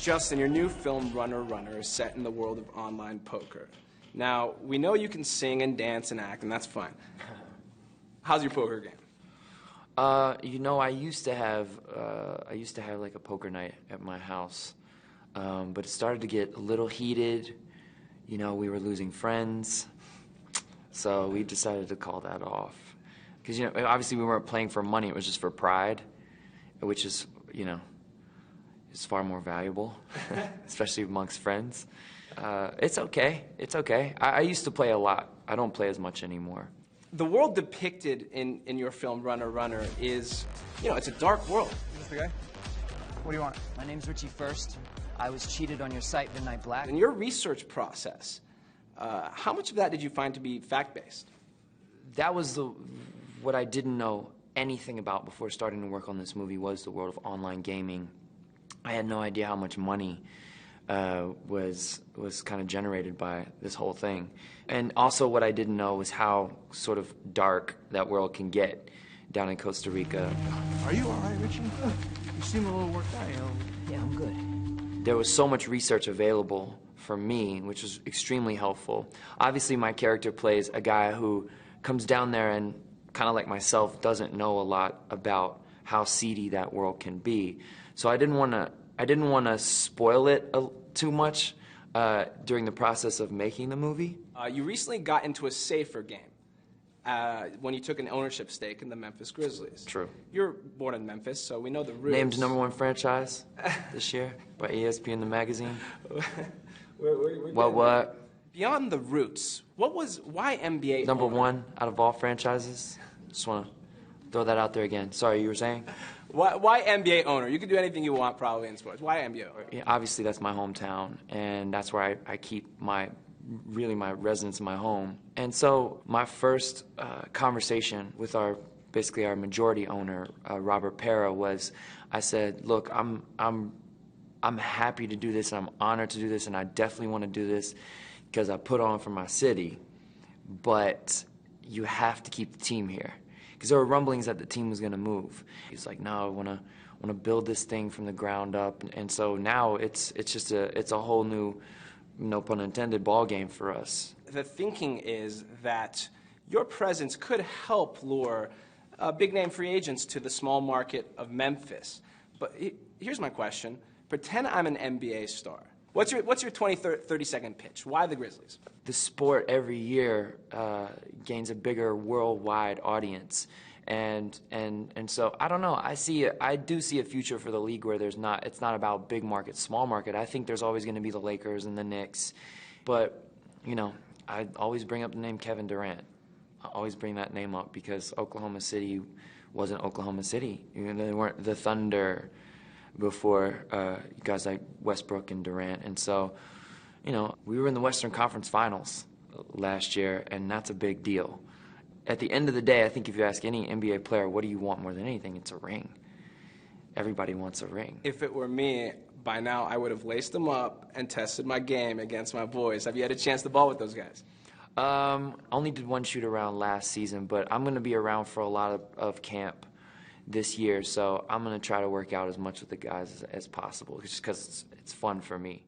Justin, your new film Runner Runner is set in the world of online poker. Now, we know you can sing and dance and act, and that's fine. How's your poker game? Uh, you know, I used to have uh, I used to have like a poker night at my house, um, but it started to get a little heated. You know, we were losing friends, so we decided to call that off. Because you know, obviously we weren't playing for money; it was just for pride, which is you know, is far more valuable, especially amongst friends. Uh, it's okay. It's okay. I, I used to play a lot. I don't play as much anymore. The world depicted in, in your film Runner Runner is, you know, it's a dark world. Is this the guy? What do you want? My name's Richie First. I was cheated on your site, Midnight Black. In your research process, uh, how much of that did you find to be fact-based? that was the what I didn't know anything about before starting to work on this movie was the world of online gaming. I had no idea how much money uh, was was kind of generated by this whole thing, and also what I didn't know was how sort of dark that world can get down in Costa Rica. Are you all right, Richie? You seem a little worked out. Yeah, I'm good. there was so much research available for me, which was extremely helpful. Obviously, my character plays a guy who comes down there and, kind of like myself, doesn't know a lot about how seedy that world can be. So I didn't want to. I didn't want to spoil it a, too much uh, during the process of making the movie. Uh, you recently got into a safer game uh, when you took an ownership stake in the Memphis Grizzlies. True. You're born in Memphis, so we know the rules. Named number one franchise this year by ESPN the magazine. We're- we're- we're What what? Beyond the roots, what was why NBA? Number owner? one out of all franchises. Just want to throw that out there again. Sorry, you were saying? Why, why NBA owner? You can do anything you want probably in sports. Why NBA owner? Yeah, obviously that's my hometown and that's where I, I keep my really my residence in my home and so my first uh, conversation with our basically our majority owner uh, robert Pera was i said look i'm i'm i'm happy to do this and i'm honored to do this and i definitely want to do this because i put on for my city but you have to keep the team here because there were rumblings that the team was going to move. He's like, no, I want to want to build this thing from the ground up, and so now it's it's just a it's a whole new, no pun intended, ball game for us. The thinking is that your presence could help lure uh, big name free agents to the small market of Memphis. But he- here's my question: Pretend I'm an NBA star. What's your what's your 20 30 second pitch? Why the Grizzlies? the sport every year uh, gains a bigger worldwide audience. And, and, and so I don't know. I see I do see a future for the league where there's not it's not about big market, small market. I think there's always going to be the Lakers and the Knicks, but you know I always bring up the name Kevin Durant. I always bring that name up because Oklahoma City wasn't Oklahoma City. You know, they weren't the Thunder before uh, guys like Westbrook and Durant, and so you know, we were in the Western Conference Finals last year, and that's a big deal. At the end of the day, I think if you ask any NBA player, what do you want more than anything, it's a ring. Everybody wants a ring. If it were me, by now I would have laced them up and tested my game against my boys. Have you had a chance to ball with those guys? Um, only did one shoot around last season, but I'm going to be around for a lot of, of camp this year, so I'm going to try to work out as much with the guys as, as possible, just because it's, it's fun for me.